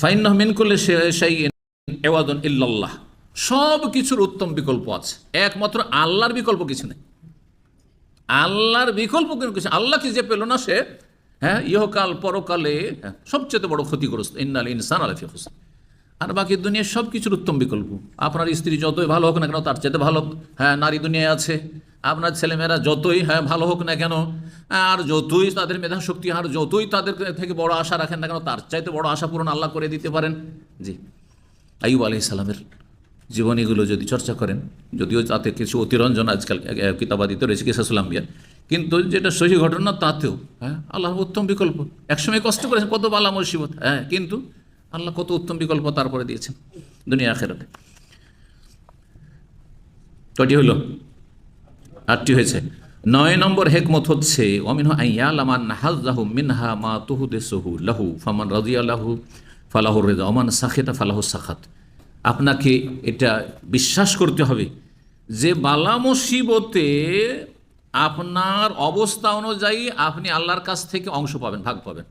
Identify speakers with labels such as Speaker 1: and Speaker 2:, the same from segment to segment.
Speaker 1: Fine মিন করলে এওয়াদন ইল্লাল্লাহ। সব কিছুর উত্তম বিকল্প আছে। একমাত্র আল্লাহর বিকল্প কিছু নেই। আল্লাহর বিকল্প কোনো কিছু আল্লাহকে যে পেল না সে? হ্যাঁ ইহকাল পরকালে হ্যাঁ, সবচেয়ে বড় ক্ষতিগ্রস্ত। ইন্নাল ইনসান আলফি হোসেন আর বাকি দুনিয়ার সব কিছুর উত্তম বিকল্প। আপনার স্ত্রী যতই ভালো হোক না কেন তার চাইতে ভালো হ্যাঁ নারী দুনিয়ায় আছে। আপনার ছেলেমেয়েরা যতই হ্যাঁ ভালো হোক না কেন, আর যতই তাদের মেধা শক্তি, আর যতই তাদের থেকে বড় আশা রাখেন না কেন, তার চাইতে বড় আশা পূরণ আল্লাহ করে দিতে পারেন। জি। আইব আলি সালামের জীবনীগুলো যদি চর্চা করেন, যদিও তাতে কিছু অতিরঞ্জন আজকাল কিতাবাদিত রয়েছে কিসাসুলাম্বিয়া কিন্তু যেটা সহি ঘটনা, তাতেও হ্যাঁ আল্লাহ উত্তম বিকল্প। একসময় কষ্ট করেছেন, কত বালা মুসিবত হ্যাঁ কিন্তু আল্লাহ কত উত্তম বিকল্প তারপরে দিয়েছেন দুনিয়া আখেরাতে কটি হলো? আটটি হয়েছে। নয় নম্বর হেকমত হচ্ছে অমিন আইয়ালামান মিনহা মা তুহুদেসহু লাহু, ফামান রাজিয়া লাহু ফালাহু রেজা, ওমান সাখেতা ফালাহু সাখাত। আপনাকে এটা বিশ্বাস করতে হবে যে বালা মুসিবতে আপনার অবস্থা অনুযায়ী আপনি আল্লাহর কাছ থেকে অংশ পাবেন, ভাগ পাবেন।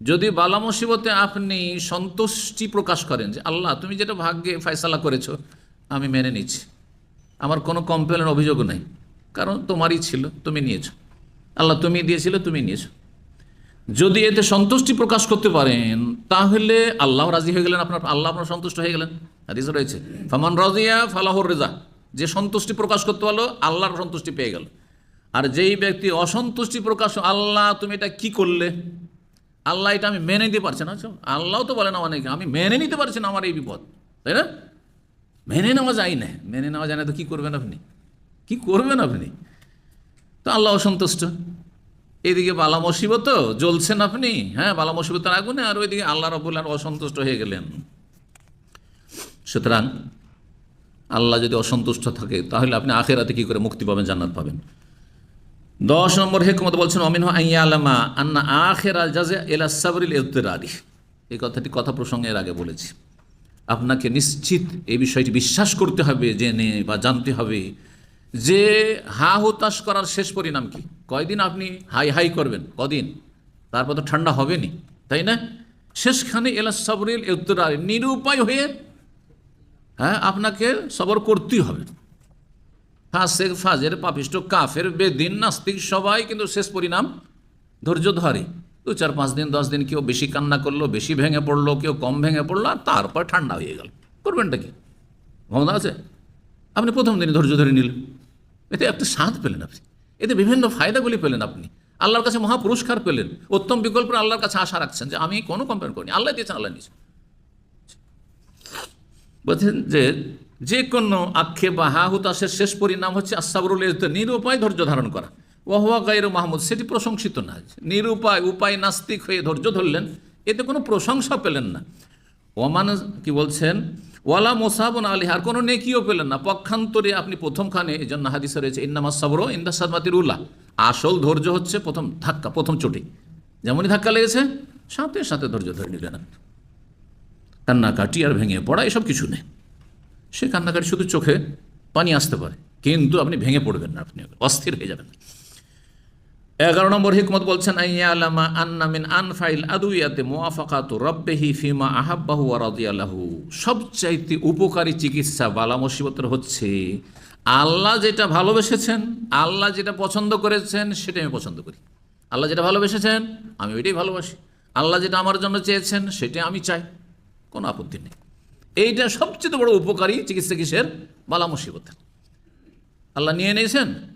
Speaker 1: যদি বালা মুসিবতে আপনি সন্তুষ্টি প্রকাশ করেন যে আল্লাহ, তুমি যেটা ভাগ্যে ফয়সালা করেছ, আমি মেনে নিচ্ছি। আমার কোনো কমপ্লেনের অভিযোগ নাই। কারণ তোমারই ছিল তুমি নিয়েছো। আল্লাহ তুমি দিয়েছিলে তুমি নিয়েছো। যদি এতে সন্তুষ্টি প্রকাশ করতে পারেন তাহলে আল্লাহ রাজি হয়ে গেলেন আপনার আল্লাহ আপনার সন্তুষ্ট হয়ে গেলেন। হাদিস রয়েছে ফামান রাজিয়া ফালাহর রেজা। যে সন্তুষ্টি প্রকাশ করতে পারল আল্লাহর সন্তুষ্টি পেয়ে গেল। আর যেই ব্যক্তি অসন্তুষ্টি প্রকাশ আল্লাহ তুমি এটা কি করলে? আল্লাহ এটা আমি মেনে নিতে পারছি না। আচ্ছা, আল্লাহ তো বলে না অনেকে আমি মেনে নিতে পারছি না আমার এই বিপদ তাই না? মেনে নেওয়া যায় না। মেনে নেওয়া যায় না তো কী করবেন আপনি? কি করবেন আপনি? তো আল্লাহ অসন্তুষ্ট। এদিকে বালা মুসিবত জ্বলছেন আপনি। হ্যাঁ বালা মুসিবতের আগুনে আর ওইদিকে আল্লাহ রবুল্লাহ অসন্তুষ্ট হয়ে গেলেন। সুতরাং আল্লাহ যদি অসন্তুষ্ট থাকে, তাহলে আপনি আখেরাতে কি করে মুক্তি পাবেন, জান্নাত পাবেন? দশ নম্বর হেকমত বলছেন অমিন আইয়া আলামা আন্না আখেরা জাজে এলা সাবরিল ইদ্তেরারি এই কথাটি কথা প্রসঙ্গে এর আগে বলেছি। আপনাকে নিশ্চিত এই বিষয়টি বিশ্বাস করতে হবে, জেনে বা জানতে হবে। যে হা হতাশ করার শেষ পরিণাম কি? কয়দিন আপনি হাই হাই করবেন? কদিন? তারপর তো ঠান্ডা হবেনি, তাই না? শেষখানে এলা সাবরিল ইদ্তেরারি নিরুপায় হয়ে হ্যাঁ আপনাকে সবর করতেই হবে। ফাঁসেক ফাজের পাপিষ্ট কাফের বেদিন নাস্তিক সবাই কিন্তু শেষ পরিণাম ধৈর্য ধরে। দু চার পাঁচ দিন, দশ দিন কেউ বেশি কান্না করল, বেশি ভেঙে পড়ল, কেউ কম ভেঙে পড়ল, আর তারপর ঠান্ডা হয়ে গেল। করবেনটা কি? ক্ষমতা আছে? আপনি প্রথম দিন ধৈর্য ধরে নিলেন। এতে একটা স্বাদ পেলেন আপনি। এতে বিভিন্ন ফায়দাগুলি পেলেন আপনি। আল্লাহর কাছে মহা পুরস্কার পেলেন। উত্তম বিকল্প আল্লাহর কাছে আশা রাখছেন যে, আমি কোনো কমপ্লেন করিনি। আল্লাহ দিয়েছেন, আল্লাহ নিয়েছেন। বলছেন যে যে কোনো আক্ষেপ বা হা হুতাশের শেষ পরিণাম হচ্ছে আসাবরুল নিরুপায় ধৈর্য ধারণ করা। ওয়াহুয়া গাইর মাহমুদ, সেটি প্রশংসিত না। নিরুপায়, উপায়, নাস্তিক হয়ে ধৈর্য ধরলেন, এতে কোনো প্রশংসা পেলেন না। ওমান কি বলছেন? ওয়ালা মোসাবন আলী আর কোনো নেকিও পেলেন না। পক্ষান্তরে আপনি প্রথমখানে এই জন্য হাদিসে রয়েছে ইন্নামা সাবর ইন্দাসাদমাতির উল্লাহ আসল ধৈর্য হচ্ছে প্রথম ধাক্কা, প্রথম চোটে। যেমনই ধাক্কা লেগেছে, সাথে সাথে ধৈর্য ধরে নিলেন কান্নাকাটি আর ভেঙে পড়া, এসব কিছু নেই। সে কান্নাকাটি শুধু চোখে পানি আসতে পারে, কিন্তু আপনি ভেঙে পড়বেন না, আপনি অস্থির হয়ে যাবেন। এগারো নম্বর হিকমত বলছেন আইয়া আলামা আন্নামিন আনফাইল আদুইয়াতে মোয়াফাকাত রব্বেহি ফিমা আহাব্বাহু আরাদিয়ালাহু সবচাইতে উপকারী চিকিৎসা বালা মুসিবতের হচ্ছে, আল্লাহ যেটা ভালোবেসেছেন, আল্লাহ যেটা পছন্দ করেছেন, সেটাই আমি পছন্দ করি। আল্লাহ যেটা ভালোবেসেছেন, আমি ওইটাই ভালোবাসি। আল্লাহ যেটা আমার জন্য চেয়েছেন সেটাই আমি চাই। কোনো আপত্তি নেই। এইটা সবচেয়ে বড় উপকারী চিকিৎসা কিসের? বালা মুসিবতের। আল্লাহ নিয়ে নিয়েছেন?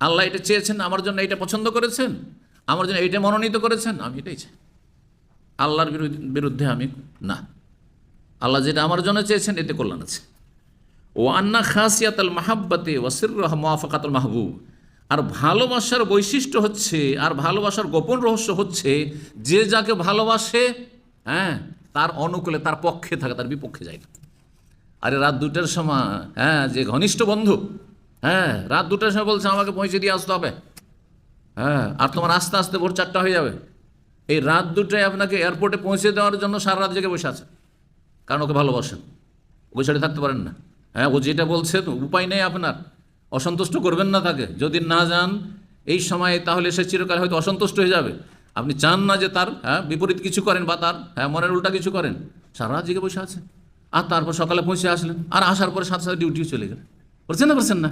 Speaker 1: আল্লাহ এটা চেয়েছেন, আমার জন্য এটা পছন্দ করেছেন, আমার জন্য এইটা মনোনীত করেছেন, আমি এটাই চাই। আল্লাহর বিরুদ্ধে আমি না। আল্লাহ যেটা আমার জন্য চেয়েছেন, এতে কল্যাণ আছে। ও আন্না খাসিয়াতাল মাহাব্বাতে ওয়াসির মোয়াফাকাতুল মাহবুব। আর ভালোবাসার বৈশিষ্ট্য হচ্ছে, আর ভালোবাসার গোপন রহস্য হচ্ছে, যে যাকে ভালোবাসে হ্যাঁ তার অনুকূলে, তার পক্ষে থাকে, তার বিপক্ষে যায় না। আরে রাত দুটার সময় হ্যাঁ যে ঘনিষ্ঠ বন্ধু হ্যাঁ রাত দুটার সময় বলছে, আমাকে পৌঁছে দিয়ে আসতে হবে। হ্যাঁ আর তোমার আস্তে আস্তে ভোর চারটা হয়ে যাবে। এই রাত দুটায় আপনাকে এয়ারপোর্টে পৌঁছে দেওয়ার জন্য সারা রাত জেগে বসে আছে। কারণ ওকে ভালোবাসেন। ওকে ছেড়ে থাকতে পারেন না। হ্যাঁ ও যেটা বলছে, তো উপায় নেই আপনার। অসন্তুষ্ট করবেন না তাকে। যদি না যান, এই সময়ে তাহলে সে চিরকাল হয়তো অসন্তুষ্ট হয়ে যাবে। আপনি চান না যে তার হ্যাঁ বিপরীত কিছু করেন বা তার হ্যাঁ মনের উল্টা কিছু করেন। সারা রাত জেগে বসে আছে। আর তারপর সকালে পৌঁছে আসলেন। আর আসার পরে সাথে সাথে ডিউটিও চলে গেলেন। করছেন না করছেন না।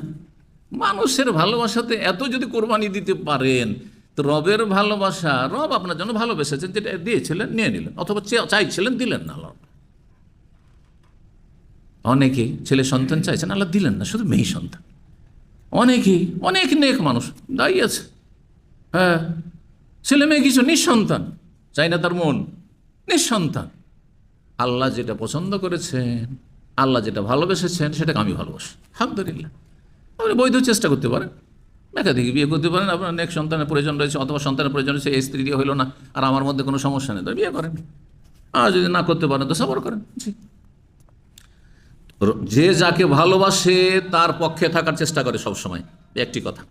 Speaker 1: মানুষের ভালোবাসাতে এত যদি কোরবানি দিতে পারেন, তো রবের ভালোবাসা, রব আপনার জন্য ভালোবেসেছেন, যেটা দিয়েছিলেন, নিয়ে নিলেন, অথবা চাইছিলেন, দিলেন না আল্লাহ। অনেকে ছেলে সন্তান চাইছেন, আল্লাহ দিলেন না, শুধু মেয়ে সন্তান। অনেকেই অনেক নেক মানুষ দাঁড়িয়ে আছে। হ্যাঁ ছেলে মেয়ে কিছু নিঃসন্তান, চাই না তার মন, নিঃসন্তান। আল্লাহ যেটা পছন্দ করেছেন আল্লাহ যেটা ভালোবেসেছেন, সেটাকে আমি ভালোবাসি। আলহামদুলিল্লাহ। আপনি বৈধ চেষ্টা করতে পারেন। একাধিক বিয়ে করতে পারেন। আপনার নেক সন্তানের প্রয়োজন রয়েছে, অথবা সন্তানের প্রয়োজন রয়েছে, এই স্ত্রী দিয়ে হইল না, আর আমার মধ্যে কোনো সমস্যা নেই বিয়ে করেন। আর যদি না করতে পারেন, তো সবর করেন। যে যাকে ভালোবাসে, তার পক্ষে থাকার চেষ্টা করে সব সময় একটি কথা।